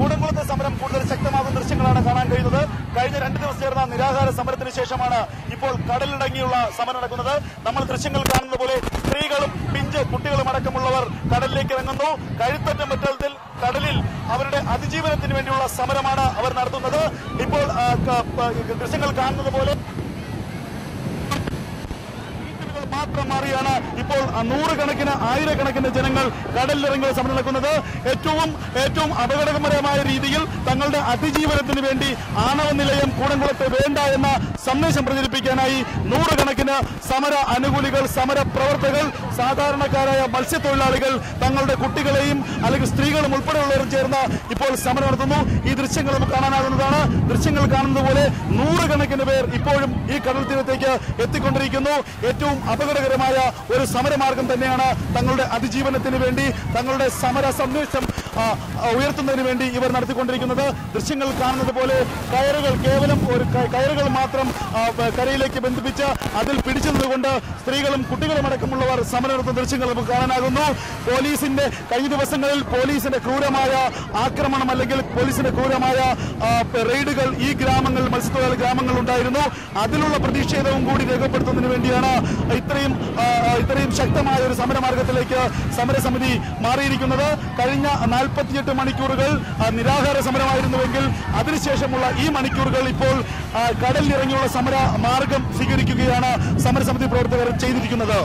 കൂടംകുളത്തെ സമരം കൂടുതൽ ശക്തമാകുന്ന ദൃശ്യങ്ങളാണ് കാണാൻ കഴിയുന്നത്. കഴിഞ്ഞ രണ്ട് ദിവസം ചേർന്ന നിരാഹാര സമരത്തിന് ശേഷമാണ് ഇപ്പോൾ കടലിടങ്ങിയുള്ള സമരം നടക്കുന്നത്. നമ്മൾ ദൃശ്യങ്ങൾ കാണുന്ന പോലെ സ്ത്രീകളും പിഞ്ച് കുട്ടികളും അടക്കമുള്ളവർ കടലിലേക്ക് ഇറങ്ങുന്നു. കഴുത്തറ്റം പറ്റത്തിൽ കടലിൽ അവരുടെ അതിജീവനത്തിന് വേണ്ടിയുള്ള സമരമാണ് അവർ നടത്തുന്നത്. ഇപ്പോൾ ദൃശ്യങ്ങൾ കാണുന്നത് പോലെ മാത്രം മാറിയാണ് ഇപ്പോൾ നൂറുകണക്കിന് ആയിരക്കണക്കിന് ജനങ്ങൾ കടലിലിറങ്ങി സമരം നടക്കുന്നത് ഏറ്റവും ഏറ്റവും അപകടകരമായ രീതിയിൽ തങ്ങളുടെ അതിജീവനത്തിന് വേണ്ടി ആണവ നിലയം കൂടംകുളത്ത് വേണ്ട എന്ന സന്ദേശം പ്രചരിപ്പിക്കാനായി നൂറുകണക്കിന് സമര അനുകൂലികൾ സമര പ്രവർത്തകർ സാധാരണക്കാരായ മത്സ്യത്തൊഴിലാളികൾ തങ്ങളുടെ കുട്ടികളെയും അല്ലെങ്കിൽ സ്ത്രീകളും ഉൾപ്പെടെയുള്ളവരും ചേർന്ന് ഇപ്പോൾ സമരം നടത്തുന്നു. ഈ ദൃശ്യങ്ങൾ നമുക്ക് കാണാനാകുന്നതാണ്. ദൃശ്യങ്ങൾ കാണുന്നത് പോലെ നൂറുകണക്കിന് പേർ ഇപ്പോഴും ഈ കടൽ തീരത്തേക്ക് എത്തിക്കൊണ്ടിരിക്കുന്നു. ഏറ്റവും അപകടകരമായ ഒരു സമരമാർഗം തന്നെയാണ് തങ്ങളുടെ അതിജീവനത്തിന് വേണ്ടി തങ്ങളുടെ സമര സന്ദേശം ഉയർത്തുന്നതിന് വേണ്ടി ഇവർ നടത്തിക്കൊണ്ടിരിക്കുന്നത്. ദൃശ്യങ്ങൾ കാണുന്നത് പോലെ കയറുകൾ കേവലം ഒരു കയറുകൾ മാത്രം കരയിലേക്ക് ബന്ധിപ്പിച്ച് അതിൽ പിടിച്ചതുകൊണ്ട് സ്ത്രീകളും കുട്ടികളും അടക്കമുള്ളവർ സമരം നടത്തുന്ന ദൃശ്യങ്ങൾ നമുക്ക് കാണാനാകുന്നു. പോലീസിന്റെ കഴിഞ്ഞ ദിവസങ്ങളിൽ പോലീസിന്റെ ക്രൂരമായ ആക്രമണം അല്ലെങ്കിൽ പോലീസിന്റെ ക്രൂരമായ റെയ്ഡുകൾ ഈ ഗ്രാമങ്ങൾ മത്സ്യത്തൊഴിലാളി ഗ്രാമങ്ങൾ ഉണ്ടായിരുന്നു. അതിലുള്ള പ്രതിഷേധവും കൂടി രേഖപ്പെടുത്തുന്നതിന് വേണ്ടിയാണ് ഇത്രയും ഇത്രയും ശക്തമായ ഒരു സമരമാർഗത്തിലേക്ക് സമരസമിതി മാറിയിരിക്കുന്നത്. കഴിഞ്ഞ നാൽപ്പത്തിയെട്ട് മണിക്കൂറുകൾ നിരാഹാര സമരമായിരുന്നുവെങ്കിൽ അതിനുശേഷമുള്ള ഈ മണിക്കൂറുകൾ ഇപ്പോൾ കടലിലിറങ്ങിയുള്ള സമര മാർഗം സ്വീകരിക്കുകയാണ് സമരസമിതി പ്രവർത്തകർ ചെയ്തിരിക്കുന്നത്.